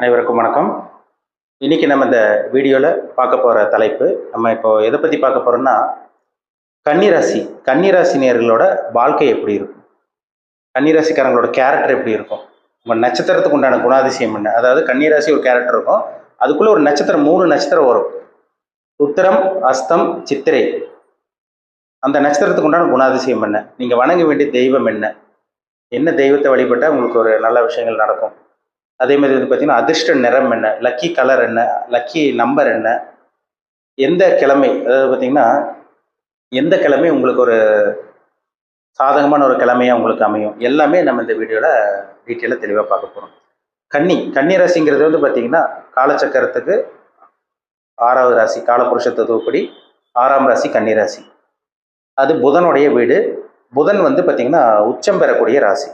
அனைவருக்கும் வணக்கம். இன்னைக்கு நம்ம இந்த வீடியோவில் பார்க்க போகிற தலைப்பு நம்ம இப்போ எதை பற்றி பார்க்க போகிறோம்னா கன்னிராசி கன்னிராசினியர்களோட வாழ்க்கை எப்படி இருக்கும்? கன்னிராசிக்காரங்களோட கேரக்டர் எப்படி இருக்கும்? உங்கள் நட்சத்திரத்துக்கு உண்டான குணாதிசயம் என்ன? அதாவது கன்னிராசி ஒரு கேரக்டர் இருக்கும். அதுக்குள்ளே ஒரு நட்சத்திரம் மூணு நட்சத்திரம் வரும். உத்திரம் அஸ்தம் சித்திரை. அந்த நட்சத்திரத்துக்கு உண்டான குணாதிசயம் என்ன? நீங்கள் வணங்க வேண்டிய தெய்வம் என்ன? என்ன தெய்வத்தை வழிபட்டால் உங்களுக்கு ஒரு நல்ல விஷயங்கள் நடக்கும்? அதே மாதிரி வந்து பார்த்தீங்கன்னா அதிர்ஷ்ட நிறம் என்ன? லக்கி கலர் என்ன? லக்கி நம்பர் என்ன? எந்த கிழமை? அதாவது பார்த்தீங்கன்னா எந்த கிழமை உங்களுக்கு ஒரு சாதகமான ஒரு கிழமையாக உங்களுக்கு அமையும்? எல்லாமே நம்ம இந்த வீடியோவில் டீட்டெயிலாக தெளிவாக பார்க்க போகிறோம் கன்னி கன்னி ராசிங்கிறது வந்து பார்த்தீங்கன்னா காலச்சக்கரத்துக்கு ஆறாவது ராசி காலபுருஷ தத்துவப்படி ஆறாம் ராசி கன்னி ராசி. அது புதனுடைய வீடு. புதன் வந்து பார்த்தீங்கன்னா உச்சம் பெறக்கூடிய ராசி.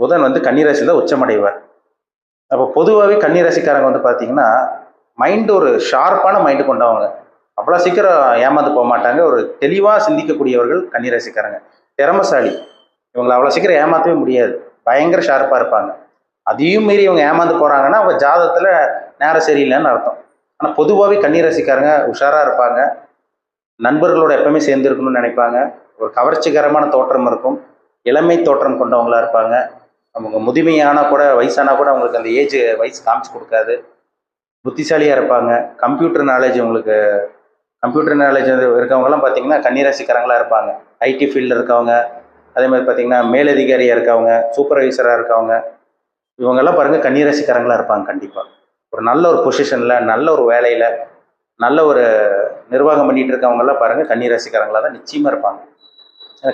புதன் வந்து கன்னி ராசியில் தான் உச்சமடைவார். அப்போ பொதுவாகவே கன்னிராசிக்காரங்க வந்து பார்த்தீங்கன்னா மைண்டு ஒரு ஷார்ப்பான மைண்டு கொண்டவங்க. அவ்வளோ சீக்கிரம் ஏமாந்து போக மாட்டாங்க. ஒரு தெளிவாக சிந்திக்கக்கூடியவர்கள் கன்னிராசிக்காரங்க. திறமசாலி. இவங்களை அவ்வளோ சீக்கிரம் ஏமாற்றவே முடியாது. பயங்கர ஷார்ப்பாக இருப்பாங்க. அதையும் மீறி இவங்க ஏமாந்து போகிறாங்கன்னா அவங்க ஜாதகத்தில் நேரம் சரியில்லைன்னு அர்த்தம். ஆனால் பொதுவாகவே கன்னிராசிக்காரங்க உஷாராக இருப்பாங்க. நண்பர்களோட எப்பவுமே சேர்ந்துருக்கணும்னு நினைப்பாங்க. ஒரு கவர்ச்சிகரமான தோற்றம் இருக்கும். இளமை தோற்றம் கொண்டவங்களா இருப்பாங்க. அவங்க முதுமையான கூட வயசானா கூட அவங்களுக்கு அந்த ஏஜ் வயசு காமிச்சு கொடுக்காது. புத்திசாலியாக இருப்பாங்க. கம்ப்யூட்டர் நாலேஜ் உங்களுக்கு கம்ப்யூட்டர் நாலேஜ் இருக்கவங்கலாம் பார்த்தீங்கன்னா கன்னிராசிக்காரங்களா இருப்பாங்க. ஐடி ஃபீல்டில் இருக்கவங்க அதே மாதிரி பார்த்தீங்கன்னா மேலதிகாரியாக இருக்கவங்க சூப்பர்வைசராக இருக்கவங்க இவங்கெல்லாம் பாருங்கள் கன்னிராசிக்காரங்களாக இருப்பாங்க கண்டிப்பாக ஒரு நல்ல ஒரு பொசிஷனில் நல்ல ஒரு வேலையில் நல்ல ஒரு நிர்வாகம் பண்ணிட்டு இருக்கவங்கெல்லாம் பாருங்கள் கன்னிராசிக்காரங்களாக தான் நிச்சயமாக இருப்பாங்க.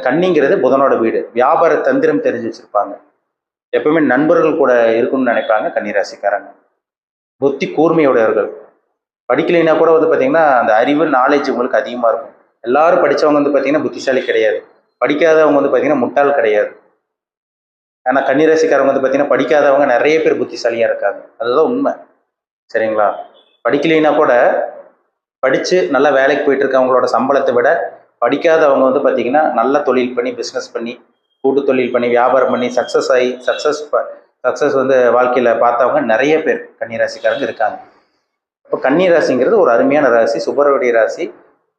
கன்னிங்கிறது புதனோட வீடு. வியாபார தந்திரம் தெரிஞ்சு வச்சுருப்பாங்க. எப்பவுமே நண்பர்கள் கூட இருக்கணும்னு நினைப்பாங்க கன்னிராசிக்காரங்க. புத்தி கூர்மையுடையவர்கள். படிக்கலைன்னா கூட வந்து பார்த்தீங்கன்னா அந்த அறிவு நாலேஜ் உங்களுக்கு அதிகமாக இருக்கும். எல்லாரும் படித்தவங்க வந்து பார்த்தீங்கன்னா புத்திசாலி கிடையாது. படிக்காதவங்க வந்து பார்த்தீங்கன்னா முட்டாள் கிடையாது. ஆனால் கன்னிராசிக்காரங்க வந்து பார்த்தீங்கன்னா படிக்காதவங்க நிறைய பேர் புத்திசாலியாக இருக்காங்க. அதுதான் உண்மை. சரிங்களா? படிக்கலைன்னா கூட படித்து நல்லா வேலைக்கு போயிட்டு இருக்கவங்களோட சம்பளத்தை விட படிக்காதவங்க வந்து பார்த்தீங்கன்னா நல்ல தொழில் பண்ணி பிஸ்னஸ் பண்ணி கூட்டு தொழில் பண்ணி வியாபாரம் பண்ணி சக்ஸஸ் ஆகி சக்ஸஸ் சக்ஸஸ் வந்து வாழ்க்கையில் பார்த்தவங்க நிறைய பேர் கன்னிராசிக்காரங்க இருக்காங்க. இப்போ கன்னிராசிங்கிறது ஒரு அருமையான ராசி சுபரவடி ராசி.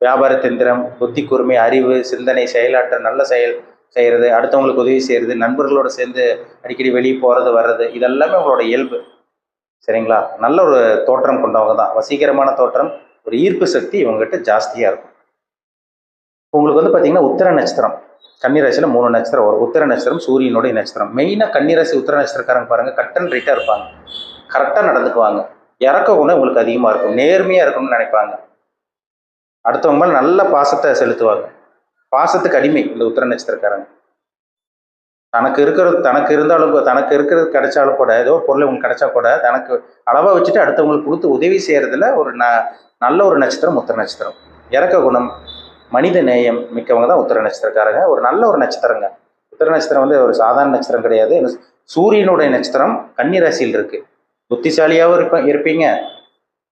வியாபார தந்திரம் புத்தி கூர்மை அறிவு சிந்தனை செயலாற்றல் நல்ல செயல் செய்கிறது அடுத்தவங்களுக்கு உதவி செய்கிறது நண்பர்களோடு சேர்ந்து அடிக்கடி வெளியே போகிறது வர்றது இதெல்லாமே உங்களோட இயல்பு. சரிங்களா? நல்ல ஒரு தோற்றம் கொண்டவங்க தான். வசீகரமான தோற்றம் ஒரு ஈர்ப்பு சக்தி இவங்ககிட்ட ஜாஸ்தியாக இருக்கும். உங்களுக்கு வந்து பார்த்திங்கன்னா உத்தர நட்சத்திரம். கன்னிராசியில் மூணு நட்சத்திரம் வரும். உத்தர நட்சத்திரம் சூரியனுடைய நட்சத்திரம். மெயினாக கன்னிராசி உத்தர நட்சத்திரக்காரங்க பாருங்கள் கட்டன் ரைட்டாக இருப்பாங்க. கரெக்டாக நடந்துக்குவாங்க. இறக்க குணம் உங்களுக்கு அதிகமாக இருக்கும். நேர்மையாக இருக்கணும்னு நினைப்பாங்க. அடுத்தவங்க மேலே நல்ல பாசத்தை செலுத்துவாங்க. பாசத்துக்கு அடிமை இந்த உத்தர நட்சத்திரக்காரங்க. தனக்கு இருக்கிறது தனக்கு இருந்தாலும் கூட- தனக்கு இருக்கிறது கிடைச்சாலும் கூட ஏதோ ஒரு பொருள் உங்களுக்கு கிடைச்சா கூட தனக்கு அளவாக வச்சுட்டு அடுத்தவங்களுக்கு கொடுத்து உதவி செய்யறதுல ஒரு ந நல்ல ஒரு நட்சத்திரம் உத்தர நட்சத்திரம். இறக்க குணம் மனித நேயம் மிக்கவங்க தான் உத்தர நட்சத்திரக்காரங்க. ஒரு நல்ல ஒரு நட்சத்திரங்க. உத்தர நட்சத்திரம் வந்து ஒரு சாதாரண நட்சத்திரம் கிடையாது. சூரியனுடைய நட்சத்திரம் கன்னி ராசியில் இருக்கு. புத்திசாலியாகவும் இருப்ப இருப்பீங்க.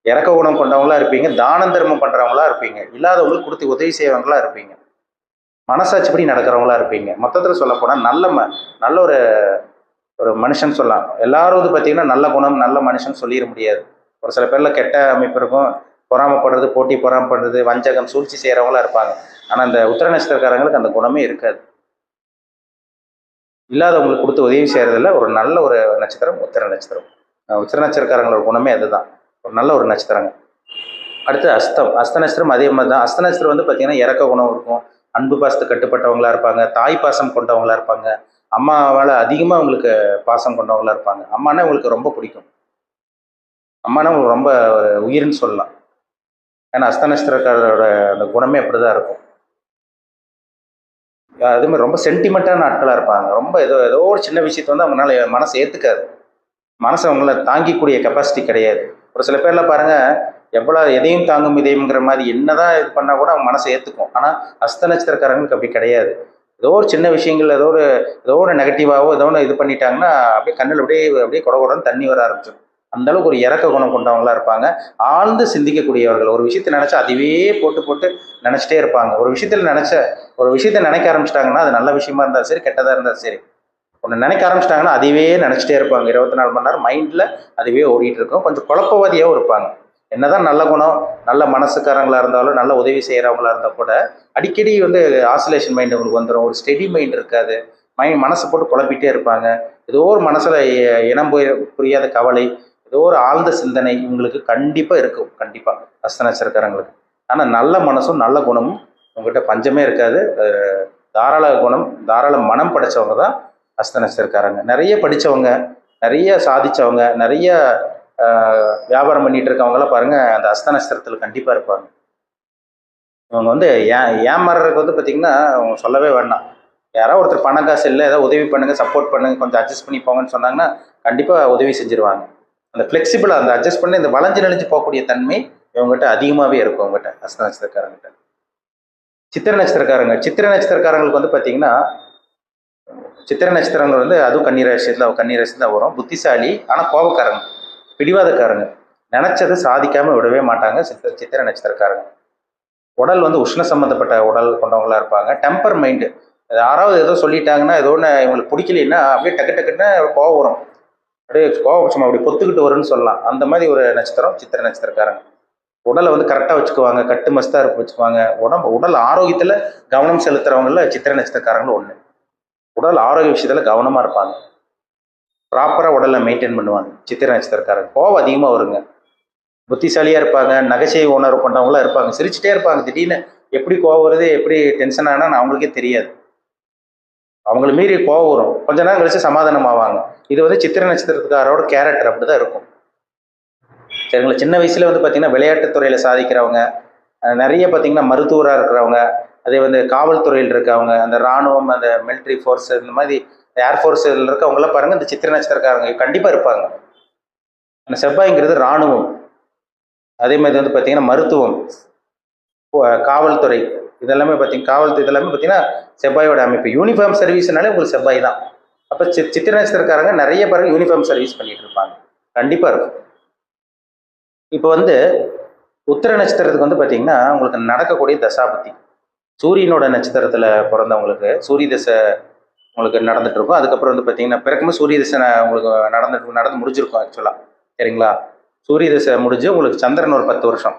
இறக்க குணம் கொண்டவங்களா இருப்பீங்க. தான தர்மம் பண்றவங்களா இருப்பீங்க. இல்லாதவங்களுக்கு கொடுத்து உதவி செய்வங்களா இருப்பீங்க. மனசாட்சிப்படி நடக்கிறவங்களா இருப்பீங்க. மொத்தத்தில் சொல்ல போனால் நல்ல ம நல்ல ஒரு ஒரு மனுஷன் சொல்லலாம். எல்லாரும் வந்து பார்த்தீங்கன்னா நல்ல குணம் நல்ல மனுஷன் சொல்லிட முடியாது. ஒரு சில பேரில் கெட்ட அமைப்பு இருக்கும். பொறாமப்படுறது போட்டி பொறாமப்படுறது வஞ்சகம் சூழ்ச்சி செய்கிறவங்களா இருப்பாங்க. ஆனால் அந்த உத்தர நட்சத்திரக்காரங்களுக்கு அந்த குணமே இருக்காது. இல்லாதவங்களுக்கு கொடுத்து உதவி செய்யறதுல ஒரு நல்ல ஒரு நட்சத்திரம் உத்தர நட்சத்திரம். உத்தர நட்சத்திரக்காரங்களோட குணமே அதுதான். ஒரு நல்ல ஒரு நட்சத்திரங்க. அடுத்து அஸ்தம். அஸ்த நட்சத்திரம் அதே மாதிரி தான் அஸ்த நட்சத்திரம் வந்து பார்த்திங்கன்னா இறக்க குணம் இருக்கும். அன்பு பாசத்து கட்டுப்பட்டவங்களா இருப்பாங்க. தாய் பாசம் கொண்டவங்களா இருப்பாங்க. அம்மாவால் அதிகமாக உங்களுக்கு பாசம் கொண்டவங்களா இருப்பாங்க. அம்மானா உங்களுக்கு ரொம்ப பிடிக்கும். அம்மானா உங்களுக்கு ரொம்ப உயிர்னு சொல்லலாம். ஏன்னா அஸ்த அந்த குணமே அப்படிதான் இருக்கும். அதுமாதிரி ரொம்ப சென்டிமெண்ட்டான ஆட்களாக இருப்பாங்க. ரொம்ப ஏதோ ஏதோ ஒரு சின்ன விஷயத்த வந்து அவங்களால மனசை ஏற்றுக்காது மனசை அவங்கள தாங்கிக்கூடிய கெப்பாசிட்டி கிடையாது. ஒரு சில பேர்லாம் பாருங்கள் எவ்வளோ எதையும் தாங்கும் இதயம்ங்கிற மாதிரி என்னதான் இது பண்ணால் கூட அவங்க மனசை ஏற்றுக்கும் ஆனால் அஸ்த நட்சத்திரக்காரங்களுக்கு அப்படி கிடையாது. ஏதோ ஒரு சின்ன விஷயங்கள் ஏதோ ஒரு ஏதோ ஒரு நெகட்டிவாகவோ ஏதோ ஒன்று இது பண்ணிட்டாங்கன்னா அப்படியே கண்ணில் அப்படியே அப்படியே குடகுடன்னு தண்ணி வர ஆரம்பிச்சிடும் அந்த அளவுக்கு ஒரு இறக்க குணம் கொண்டவங்களா இருப்பாங்க. ஆழ்ந்து சிந்திக்கக்கூடியவர்கள். ஒரு விஷயத்தை நினச்சா அதுவே போட்டு போட்டு நினச்சிட்டே இருப்பாங்க. ஒரு விஷயத்தில் நினச்ச ஒரு விஷயத்த நினைக்க ஆரம்பிச்சிட்டாங்கன்னா அது நல்ல விஷயமா இருந்தாலும் சரி கெட்டதாக இருந்தாலும் சரி. ஒன்று நினைக்க ஆரம்பிச்சிட்டாங்கன்னா அதுவே நினச்சிட்டே இருப்பாங்க. இருபத்தி நாலு மணி நேரம் மைண்டில் அதுவே ஓடிட்டு இருக்கும். கொஞ்சம் குழப்பவாதியாகவும் இருப்பாங்க. என்னதான் நல்ல குணம் நல்ல மனசுக்காரங்களா இருந்தாலும் நல்ல உதவி செய்கிறவங்களா இருந்தால் கூட அடிக்கடி வந்து ஆசிலேஷன் மைண்ட் உங்களுக்கு வந்துடும் ஒரு ஸ்டெடி மைண்ட் இருக்காது. மைண்ட் மனசை போட்டு குழப்பிட்டே இருப்பாங்க. ஏதோ ஒரு மனசில் இனம் புரியாத கவலை ஏதோ ஒரு ஆழ்ந்த சிந்தனை இவங்களுக்கு கண்டிப்பாக இருக்கும். கண்டிப்பாக அஸ்தநட்சத்திரக்காரங்களுக்கு ஆனால் நல்ல மனசும் நல்ல குணமும் உங்ககிட்ட பஞ்சமே இருக்காது. தாராள குணம் தாராள மனம் படைச்சவங்க தான் அஸ்த நிறைய படித்தவங்க நிறைய சாதித்தவங்க நிறைய வியாபாரம் பண்ணிட்டு இருக்கவங்களாம் பாருங்க அந்த அஸ்தநட்சத்திரத்தில் கண்டிப்பாக இருப்பாங்க. இவங்க வந்து ஏன் ஏமாறுறதுக்கு வந்து பார்த்தீங்கன்னா அவங்க சொல்லவே வேண்டாம். யாராவது ஒருத்தர் பணம் காசு இல்லை ஏதாவது உதவி பண்ணுங்கள் சப்போர்ட் பண்ணுங்கள் கொஞ்சம் அட்ஜஸ்ட் பண்ணி போங்கன்னு சொன்னாங்கன்னா கண்டிப்பாக உதவி செஞ்சுருவாங்க. அந்த ஃப்ளெக்சிபிளாக அந்த அட்ஜஸ்ட் பண்ணி இந்த வளைஞ்சு நெளிஞ்சு போகக்கூடிய தன்மை இவங்ககிட்ட அதிகமாகவே இருக்கும் அவங்ககிட்ட அஸ்த நட்சத்திரக்காரங்கிட்ட. சித்திர நட்சத்திரக்காரங்க. சித்திர நட்சத்திரக்காரங்களுக்கு வந்து பார்த்தீங்கன்னா சித்திர நட்சத்திரங்கள் வந்து அதுவும் கன்னிராசியில் கன்னிராசி தான் வரும். புத்திசாலி ஆனால் கோபக்காரங்க. பிடிவாதக்காரங்க. நினச்சதை சாதிக்காமல் விடவே மாட்டாங்க சித்திர சித்திர நட்சத்திரக்காரங்க. உடல் வந்து உஷ்ண சம்மந்தப்பட்ட உடல் கொண்டவங்களா இருப்பாங்க. டெம்பர் மைண்டு யாராவது ஏதோ சொல்லிட்டாங்கன்னா ஏதோ ஒன்று இவங்களுக்கு பிடிக்கலைன்னா அப்படியே டக்கு டக்குன்னு கோவம் வரும். அப்படியே கோவம் சும்மா அப்படி பொத்துக்கிட்டு வரும்னு சொல்லலாம். அந்த மாதிரி ஒரு நட்சத்திரம் சித்திர நட்சத்திரக்காரங்க. உடலை வந்து கரெக்டாக வச்சுக்குவாங்க கட்டு மஸ்தாக இருக்க வச்சுக்குவாங்க. உடம்பு உடல் ஆரோக்கியத்தில் கவனம் செலுத்துறவங்கள சித்திர நட்சத்திரக்காரங்களும் ஒன்று உடல் ஆரோக்கிய விஷயத்தில் கவனமாக இருப்பாங்க. ப்ராப்பராக உடலை மெயின்டைன் பண்ணுவாங்க சித்திர நட்சத்திரக்காரங்க. கோவம் அதிகமாக வருங்க. புத்திசாலியாக இருப்பாங்க நகைச்சுவை உணர்வு பண்ணுறவங்களாம் இருப்பாங்க. சிரிச்சுட்டே இருப்பாங்க திடீர்னு. எப்படி கோவம் வருது எப்படி டென்ஷன் ஆனால் அவங்களுக்கே தெரியாது. அவங்கள மீறி கோவம் வரும். கொஞ்ச நேரம் கழிச்சு சமாதானம் ஆவாங்க இது வந்து சித்திர நட்சத்திரத்துக்காரோட கேரக்டர் அப்படி தான் இருக்கும். சரிங்களா? சின்ன வயசுல வந்து பார்த்தீங்கன்னா விளையாட்டுத்துறையில் சாதிக்கிறவங்க நிறைய பார்த்தீங்கன்னா மருத்துவராக இருக்கிறவங்க அதே வந்து காவல்துறையில் இருக்கவங்க அந்த ராணுவம் அந்த மிலிட்ரி ஃபோர்ஸ் இந்த மாதிரி ஏர்ஃபோர்ஸ் இதில் இருக்கவங்களாம் பாருங்க இந்த சித்திர நட்சத்திரக்காரங்க கண்டிப்பாக இருப்பாங்க. அந்த செவ்வாய்ங்கிறது ராணுவம். அதே மாதிரி வந்து பார்த்தீங்கன்னா மருத்துவம். காவல்துறை. இதெல்லாமே பார்த்தீங்க காவல்துறை இதெல்லாமே பார்த்தீங்கன்னா செவ்வாயோட அமைப்பு. யூனிஃபார்ம் சர்வீஸ்னாலே உங்களுக்கு செவ்வாய் தான். அப்போ சி சித்திர நட்சத்திரக்காரங்க நிறைய பேர் யூனிஃபார்ம் சர்வீஸ் பண்ணிட்டு இருப்பாங்க. கண்டிப்பாக இருக்கும். இப்போ வந்து உத்திர நட்சத்திரத்துக்கு வந்து பார்த்தீங்கன்னா உங்களுக்கு நடக்கக்கூடிய தசாபுத்தி சூரியனோட நட்சத்திரத்தில் பிறந்தவங்களுக்கு சூரிய தசை உங்களுக்கு நடந்துட்டு இருக்கும். அதுக்கப்புறம் வந்து பார்த்தீங்கன்னா பிறக்கும்போது சூரிய தசை உங்களுக்கு நடந்துட்டு நடந்து முடிஞ்சிருக்கும் ஆக்சுவலாக சரிங்களா? சூரிய தசை முடிஞ்சு உங்களுக்கு சந்திரன் ஒரு பத்து வருஷம்.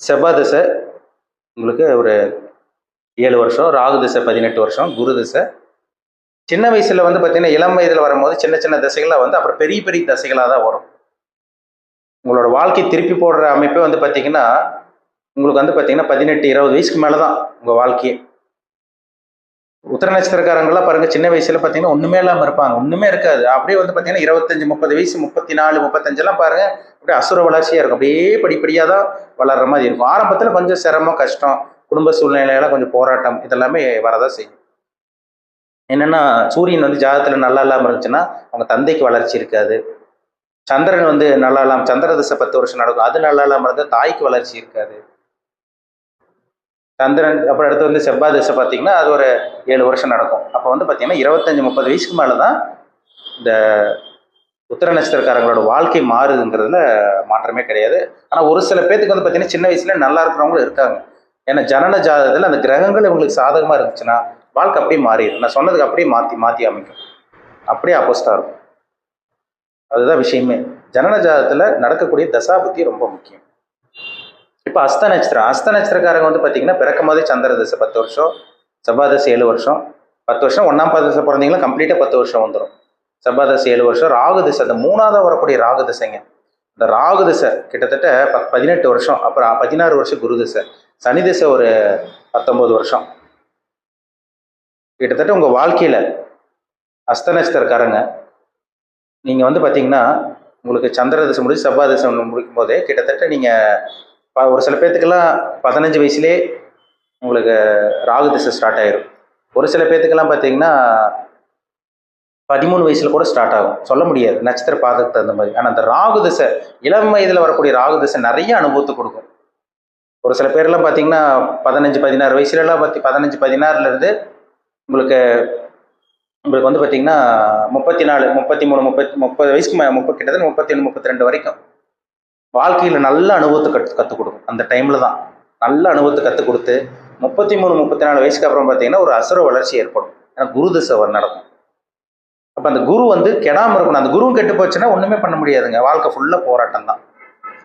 செவ்வாய் தசை உங்களுக்கு ஒரு ஏழு வருஷம் ராகு திசை பதினெட்டு வருஷம் குரு திசை. சின்ன வயசில் வந்து பார்த்தீங்கன்னா இளம் வயதில் வரும்போது சின்ன சின்ன தசைகளாக வந்து அப்புறம் பெரிய பெரிய தசைகளாக தான் வரும். உங்களோட வாழ்க்கை திருப்பி போடுற அமைப்பே வந்து பார்த்தீங்கன்னா உங்களுக்கு வந்து பார்த்தீங்கன்னா பதினெட்டு இருபது வயசுக்கு மேலே தான் உங்கள் வாழ்க்கையே. உத்தர நட்சத்திரக்காரங்களாம் பாருங்க சின்ன வயசுல பார்த்தீங்கன்னா ஒன்றுமே இல்லாமல் இருப்பாங்க. ஒன்றுமே இருக்காது. அப்படியே வந்து பார்த்தீங்கன்னா இருபத்தஞ்சு முப்பது வயசு முப்பத்தி நாலு முப்பத்தஞ்செல்லாம் பாருங்க அப்படியே அசுர வளர்ச்சியாக இருக்கும். அப்படியே படிப்படியாக தான் வளர்ற மாதிரி இருக்கும். ஆரம்பத்தில் கொஞ்சம் சிரமம் கஷ்டம் குடும்ப சூழ்நிலையில கொஞ்சம் போராட்டம் இதெல்லாமே வரதான் செய்யும். என்னன்னா சூரியன் வந்து ஜாதகத்தில் நல்லா இல்லாமல் இருந்துச்சுன்னா அவங்க தந்தைக்கு வளர்ச்சி இருக்காது. சந்திரன் வந்து நல்லா இல்லாமல் சந்திர திசை பத்து வருஷம் நடக்கும். அது நல்லா இல்லாமல் இருந்தால் தாய்க்கு வளர்ச்சி இருக்காது. சந்திரன் அப்புறம் அடுத்து வந்து செவ்வாய் திசை பார்த்தீங்கன்னா அது ஒரு ஏழு வருஷம் நடக்கும். அப்போ வந்து பார்த்தீங்கன்னா இருபத்தஞ்சி முப்பது வயசுக்கு மேலே தான் இந்த உத்தர நட்சத்திரக்காரங்களோட வாழ்க்கை மாறுதுங்கிறதுல மாற்றமே கிடையாது. ஆனால் ஒரு சில பேத்துக்கு வந்து பார்த்தீங்கன்னா சின்ன வயசுல நல்லா இருக்கிறவங்களும் இருக்காங்க. ஏன்னா ஜனன ஜாதகத்தில் அந்த கிரகங்கள் இவங்களுக்கு சாதகமாக இருந்துச்சுன்னா வாழ்க்கை அப்படியே மாறிடும். நான் சொன்னதுக்கு அப்படியே மாற்றி மாற்றி அமைக்கும். அப்படியே ஆப்போசிட்டாக இருக்கும். அதுதான் விஷயமே. ஜனன ஜாதகத்தில் நடக்கக்கூடிய தசாபுத்தி ரொம்ப முக்கியம். இப்போ அஸ்த நட்சத்திரம். அஸ்த நட்சத்திரக்காரங்க வந்து பார்த்தீங்கன்னா பிறக்கும் போதே சந்திர தசை பத்து வருஷம் செவ்வாதசை ஏழு வருஷம் பத்து வருஷம் ஒன்றாம் பத்து தசை பிறந்தீங்கன்னா கம்ப்ளீட்டாக பத்து வருஷம் வந்துடும் செவ்வாதசை ஏழு வருஷம் ராகு திசை அந்த மூணாவது வரக்கூடிய ராகு திசைங்க. இந்த ராகு திசை கிட்டத்தட்ட ப பதினெட்டு வருஷம் அப்புறம் பதினாறு வருஷம் குரு திசை. சனி திசை ஒரு பத்தொன்பது வருஷம். கிட்டத்தட்ட உங்கள் வாழ்க்கையில் அஸ்த நட்சத்திரக்காரங்க நீங்கள் வந்து பார்த்தீங்கன்னா உங்களுக்கு சந்திர திசை முடிச்சு செவ்வாய் திசை முடிக்கும் போதே கிட்டத்தட்ட நீங்கள் ஒரு சில பேர்த்துக்கெல்லாம் பதினஞ்சு வயசுலேயே உங்களுக்கு ராகு திசை ஸ்டார்ட் ஆயிரும். ஒரு சில பேர்த்துக்கெல்லாம் பார்த்தீங்கன்னா பதிமூணு வயசுல கூட ஸ்டார்ட் ஆகும். சொல்ல முடியாது. நட்சத்திர பாதத்துக்கு தகுந்த மாதிரி. ஆனால் அந்த ராகு திசை இளம் வயதில் வரக்கூடிய ராகு திசை நிறைய அனுபவத்தை கொடுக்கும். ஒரு சில பேர்லாம் பார்த்தீங்கன்னா பதினஞ்சு பதினாறு வயசுலலாம் பார்த்தி பதினஞ்சு பதினாறுலேருந்து உங்களுக்கு உங்களுக்கு வந்து பார்த்தீங்கன்னா முப்பத்தி நாலு முப்பத்தி மூணு முப்பத்தி முப்பது வயசுக்கு மே- முப்பது கிட்டத்தட்ட முப்பத்தி ஒன்று முப்பத்தி ரெண்டு வரைக்கும். வாழ்க்கையில் நல்ல அனுபவத்தை கற்று கற்றுக் கொடுக்கும் அந்த டைமில் தான். நல்ல அனுபவத்தை கற்றுக் கொடுத்து முப்பத்தி மூணு முப்பத்தி நாலு வயசுக்கு அப்புறம் பார்த்தீங்கன்னா ஒரு அசுர வளர்ச்சி ஏற்படும். ஏன்னா குரு தசை நடக்கும். அப்போ அந்த குரு வந்து கெடாமல் இருக்கணும். அந்த குருவும் கெட்டு போச்சுன்னா ஒன்றுமே பண்ண முடியாதுங்க. வாழ்க்கை ஃபுல்லாக போராட்டம் தான்.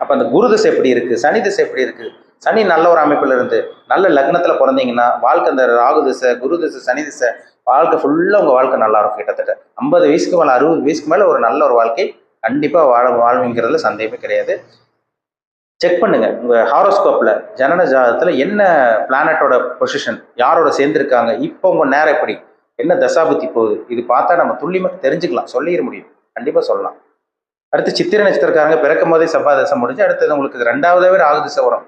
அப்போ அந்த குரு தசை எப்படி இருக்குது சனி தசை எப்படி இருக்குது சனி நல்ல ஒரு அமைப்பில் இருந்து நல்ல லக்னத்தில் பிறந்தீங்கன்னா வாழ்க்கை அந்த ராகு திசை குரு திசை சனி திசை வாழ்க்கை ஃபுல்லாக உங்கள் வாழ்க்கை நல்லா இருக்கும் கிட்டத்தட்ட. ஐம்பது வயசுக்கு மேலே அறுபது வயசுக்கு மேலே ஒரு நல்ல ஒரு வாழ்க்கை கண்டிப்பாக வாழ வாழ்வீங்கிறதுல சந்தேகமே கிடையாது. செக் பண்ணுங்க. உங்க ஹாரோஸ்கோப்ல ஜனன ஜாதகத்துல என்ன பிளானட்டோட பொசிஷன் யாரோட சேர்ந்துருக்காங்க இப்போ உங்க நேரம் எப்படி? என்ன தசாபுத்தி போகுது? இது பார்த்தா நம்ம துல்லியமாக தெரிஞ்சுக்கலாம் சொல்லிட முடியும். கண்டிப்பாக சொல்லலாம். அடுத்து சித்திரை நட்சத்திரக்காரங்க பிறக்கும் போதே செவ்வாய் முடிஞ்சு அடுத்தது உங்களுக்கு ரெண்டாவதாவே ராகுதிசை வரும்.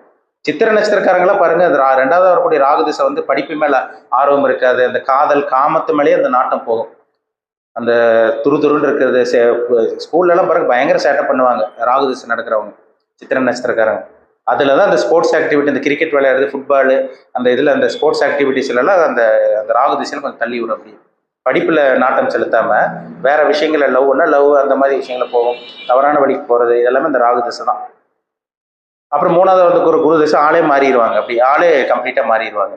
சித்திர நட்சத்திரக்காரங்களாம் பாருங்க அந்த ரெண்டாவது வரக்கூடிய ராகுதிசை வந்து படிப்பு மேல ஆர்வம் இருக்காது அந்த காதல் காமத்து மேலேயே அந்த நாட்டம் போகும். அந்த துரு துருன்னு இருக்கிறது ஸ்கூல்ல பிறகு பாருங்க பயங்கர சேட்டை பண்ணுவாங்க. ராகு திசை நடக்கிறவங்க சித்திர நட்சத்திரக்காரங்க. அதில் தான் அந்த ஸ்போர்ட்ஸ் ஆக்டிவிட்டி இந்த கிரிக்கெட் விளையாடுறது ஃபுட்பாலு அந்த இதில் அந்த ஸ்போர்ட்ஸ் ஆக்டிவிட்டீஸ்லாம் அந்த அந்த ராகு திசையில் கொஞ்சம் தள்ளி விடும் அப்படி படிப்பில் நாட்டம் செலுத்தாமல் வேற விஷயங்கள லவ்னா லவ் அந்த மாதிரி விஷயங்கள போகும். தவறான வழிக்கு போகிறது இதெல்லாமே இந்த ராகு திசை தான். அப்புறம் மூணாவது வந்து ஒரு குரு திசை ஆளே மாறிடுவாங்க அப்படி ஆளே கம்ப்ளீட்டாக மாறிடுவாங்க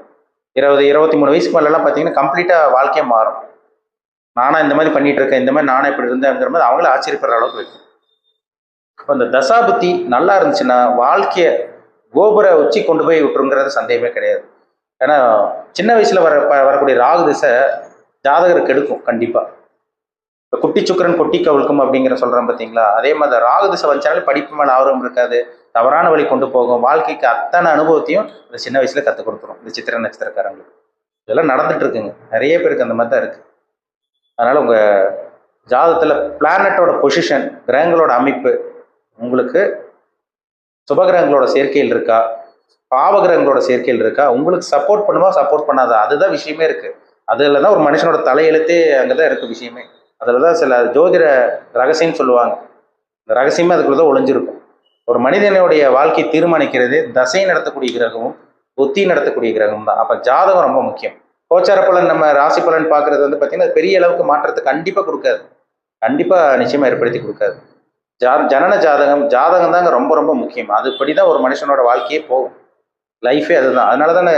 இருபது இருபத்தி மூணு வயசுக்கு மேலெல்லாம் பார்த்தீங்கன்னா கம்ப்ளீட்டாக வாழ்க்கையே மாறும். நானா இந்த மாதிரி பண்ணிட்டு இருக்கேன் இந்த மாதிரி நானே இப்படி இருந்தேங்கிற மாதிரி அவங்களே ஆச்சரியப்படுற அளவுக்கு வைக்கும் அப்போ அந்த தசாபுத்தி நல்லா இருந்துச்சுன்னா வாழ்க்கைய கோபுர உச்சி கொண்டு போய் விட்டுருங்கிறது சந்தேகமே கிடையாது. ஏன்னா சின்ன வயசுல வர ப- வரக்கூடிய ராகு திசை ஜாதகருக்கு எடுக்கும் கண்டிப்பா. இப்போ குட்டி சுக்கரன் கொட்டி கவிழ்க்கும் அப்படிங்கிற சொல்றேன் பார்த்தீங்களா அதே மாதிரி ராகு திசை வச்சாலே படிப்பு மேலே ஆர்வம் இருக்காது தவறான வழி கொண்டு போகும் வாழ்க்கைக்கு அத்தனை அனுபவத்தையும் இந்த சின்ன வயசுல கற்றுக் கொடுத்துரும் இந்த சித்திர நட்சத்திரக்காரங்களுக்கு. இதெல்லாம் நடந்துட்டு இருக்குங்க. நிறைய பேருக்கு அந்த மாதிரி தான் இருக்கு. அதனால் உங்கள் ஜாதத்தில் பிளானட்டோட பொசிஷன் கிரகங்களோட அமைப்பு உங்களுக்கு சுபகிரகங்களோட சேர்க்கையில் இருக்கா? பாவகிரகங்களோட சேர்க்கையில் இருக்கா? உங்களுக்கு சப்போர்ட் பண்ணுமா சப்போர்ட் பண்ணாதா? அதுதான் விஷயமே இருக்குது அதில் தான் ஒரு மனுஷனோட தலையெழுத்தே அங்கதான் இருக்குது விஷயமே. அதில் தான் சில ஜோதிட ரகசியம்னு சொல்லுவாங்க. இந்த ரகசியமே அதுக்குள்ள தான் ஒளிஞ்சிருக்கும். ஒரு மனிதனுடைய வாழ்க்கை தீர்மானிக்கிறது தசை நடத்தக்கூடிய கிரகமும் புத்தி நடத்தக்கூடிய கிரகமும் தான் அப்போ ஜாதகம் ரொம்ப முக்கியம். கோச்சார பலன் நம்ம ராசி பலன் பார்க்கறது வந்து பார்த்தீங்கன்னா பெரிய அளவுக்கு மாற்றத்தை கண்டிப்பாக கொடுக்காது. கண்டிப்பாக நிச்சயமாக ஏற்படுத்தி கொடுக்காது. ஜா ஜனன ஜாதகம் ஜாதகம் தாங்க ரொம்ப ரொம்ப முக்கியம். அதுபடி தான் ஒரு மனுஷனோட வாழ்க்கையே போகும். லைஃபே அதுதான். அதனால தானே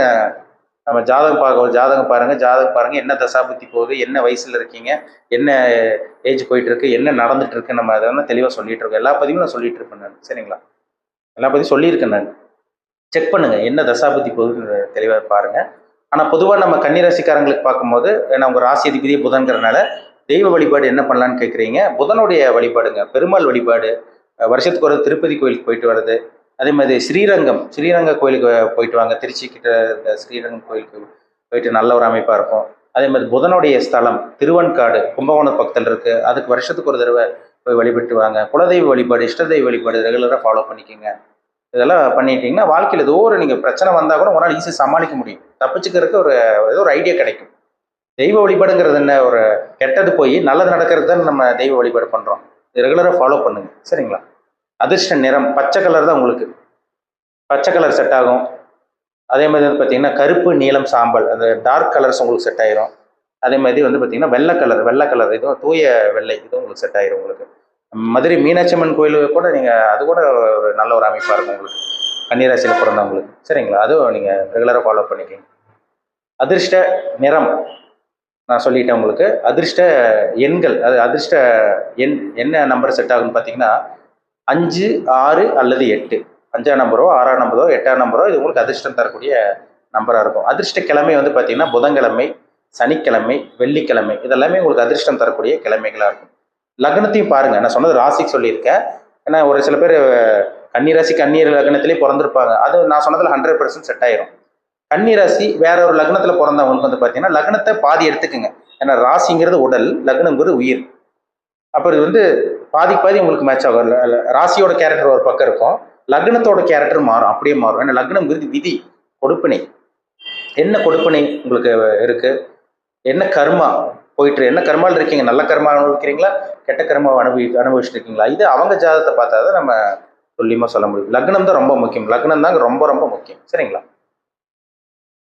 நம்ம ஜாதகம் பார்க்க ஜாதகம் பாருங்கள் ஜாதகம் பாருங்கள் என்ன தசாபுத்தி போகுது என்ன வயசில் இருக்கீங்க என்ன ஏஜ் போயிட்டுருக்கு என்ன நடந்துட்டு இருக்கு நம்ம அதை வந்து தெளிவாக சொல்லிட்டு இருக்கோம். எல்லா பதிவும் நான் சொல்லிட்டு இருப்பேன் நான். சரிங்களா? எல்லா பதிவும் சொல்லியிருக்கேன் நான். செக் பண்ணுங்கள் என்ன தசாபுத்தி போகுதுன்னு தெளிவாக பாருங்கள் ஆனால் பொதுவாக நம்ம கன்னிராசிக்காரங்களுக்கு பார்க்கும்போது ஏன்னா உங்கள் ராசி அதிபதியே புதன்கிறனால தெய்வ வழிபாடு என்ன பண்ணலான்னு கேட்குறீங்க புதனுடைய வழிபாடுங்க. பெருமாள் வழிபாடு வருஷத்துக்கு ஒரு திருப்பதி கோயிலுக்கு போயிட்டு வர்றது. அதே மாதிரி ஸ்ரீரங்கம் ஸ்ரீரங்க கோயிலுக்கு போயிட்டு வாங்க. திருச்சி கிட்ட இருக்க ஸ்ரீரங்கம் கோயிலுக்கு போயிட்டு நல்ல ஒரு அமைப்பாக இருக்கும். அதே மாதிரி புதனுடைய ஸ்தலம் திருவன்காடு கும்பகோணம் பக்கத்தில் இருக்குது அதுக்கு வருஷத்துக்கு ஒரு தடவை போய் வழிபட்டு வாங்க. குலதெய்வ வழிபாடு இஷ்ட தெய்வ வழிபாடு ரெகுலராக ஃபாலோ பண்ணிக்கோங்க. இதெல்லாம் பண்ணிட்டீங்கன்னா வாழ்க்கையில் ஏதோ ஒரு நீங்கள் பிரச்சனை வந்தால் கூட உங்களால் ஈஸியாக சமாளிக்க முடியும். தப்பிச்சுக்கிறதுக்கு ஒரு ஏதோ ஒரு ஐடியா கிடைக்கும். தெய்வ வழிபாடுங்கிறது என்ன? ஒரு கெட்டது போய் நல்லது நடக்கிறது தான் நம்ம தெய்வ வழிபாடு பண்ணுறோம் ரெகுலராக ஃபாலோ பண்ணுங்க. சரிங்களா? அதிர்ஷ்ட நிறம் பச்சை கலர் தான் உங்களுக்கு. பச்சை கலர் செட் ஆகும். அதே மாதிரி வந்து பார்த்தீங்கன்னா கருப்பு நீலம் சாம்பல். அந்த டார்க் கலர்ஸ் உங்களுக்கு செட் ஆயிரும். அதே மாதிரி வந்து பார்த்தீங்கன்னா வெள்ளை கலர் வெள்ளை கலர் இதுவும் தூய வெள்ளை இதுவும் உங்களுக்கு செட் ஆயிரும் உங்களுக்கு. மதுரை மீனாட்சி அம்மன் கோயிலுக்கு கூட நீங்கள் அது கூட ஒரு நல்ல ஒரு அமைப்பாக இருக்கும் உங்களுக்கு. கன்னிராசியில் பிறந்தவங்களுக்கு. சரிங்களா? அதுவும் நீங்கள் ரெகுலராக ஃபாலோ பண்ணிக்கிங்க. அதிர்ஷ்ட நிறம். நான் சொல்லிட்டேன் உங்களுக்கு. அதிர்ஷ்ட எண்கள். அது அதிர்ஷ்ட எண் என்ன நம்பர் செட் ஆகுன்னு பார்த்தீங்கன்னா அஞ்சு ஆறு அல்லது எட்டு. அஞ்சாம் நம்பரோ ஆறாம் நம்பரோ எட்டாம் நம்பரோ இது உங்களுக்கு அதிர்ஷ்டம் தரக்கூடிய நம்பராக இருக்கும். அதிர்ஷ்ட கிழமை வந்து பார்த்தீங்கன்னா புதன்கிழமை சனிக்கிழமை வெள்ளிக்கிழமை. இதெல்லாமே உங்களுக்கு அதிர்ஷ்டம் தரக்கூடிய கிழமைகளாக இருக்கும். லக்னத்தையும் பாருங்க. நான் சொன்னது ராசிக்கு சொல்லியிருக்கேன். ஏன்னா ஒரு சில பேர் கன்னிராசி கண்ணீர் லக்னத்திலே பிறந்திருப்பாங்க. அது நான் சொன்னதில் ஹண்ட்ரட் பர்சன்ட் செட் ஆயிரும். கன்னிராசி வேற ஒரு லக்னத்தில் பிறந்தவங்களுக்கு வந்து பார்த்தீங்கன்னா லக்னத்தை பாதி எடுத்துக்கோங்க. ஏன்னா ராசிங்கிறது உடல் லக்னங்கிறது உயிர். அப்போ இது வந்து பாதி பாதி உங்களுக்கு மேட்ச் ஆகும். ராசியோட கேரக்டர் ஒரு பக்கம் இருக்கும். லக்னத்தோட கேரக்டர் மாறும். அப்படியே மாறும். ஏன்னா லக்னங்கிறது விதி கொடுப்பினை. என்ன கொடுப்பினை உங்களுக்கு இருக்கு? என்ன கர்மா? போயிட்டு என்ன கர்மாவில் இருக்கீங்க? நல்ல கர்மா அனுபவிக்கிறீங்களா? கெட்ட கர்மா அனுபவி அனுபவிச்சுட்டு இருக்கீங்களா இது அவங்க ஜாதகத்தை பார்த்தா தான் நம்ம துல்லியமாக சொல்ல முடியும். லக்னம் தான் ரொம்ப முக்கியம். லக்னம் தாங்க ரொம்ப ரொம்ப முக்கியம். சரிங்களா?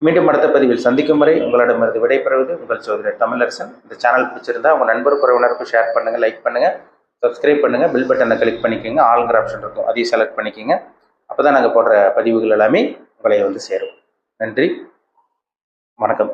மீண்டும் அடுத்த பதிவில் சந்திக்கும் வரை உங்களிடமிருந்து விடைபெறுவது உங்கள் சோதரர் தமிழரசன். இந்த சேனல் பிடிச்சிருந்தா உங்கள் நண்பர் உறவினருக்கும் ஷேர் பண்ணுங்கள் லைக் பண்ணுங்கள் சப்ஸ்கிரைப் பண்ணுங்கள் பில் பட்டனை கிளிக் பண்ணிக்கோங்க. ஆளுங்கிற ஆப்ஷன் இருக்கும். அதையும் செலக்ட் பண்ணிக்கோங்க. அப்போ தான் நாங்கள் போடுற பதிவுகள் எல்லாமே உங்களை வந்து சேரும். நன்றி. வணக்கம்.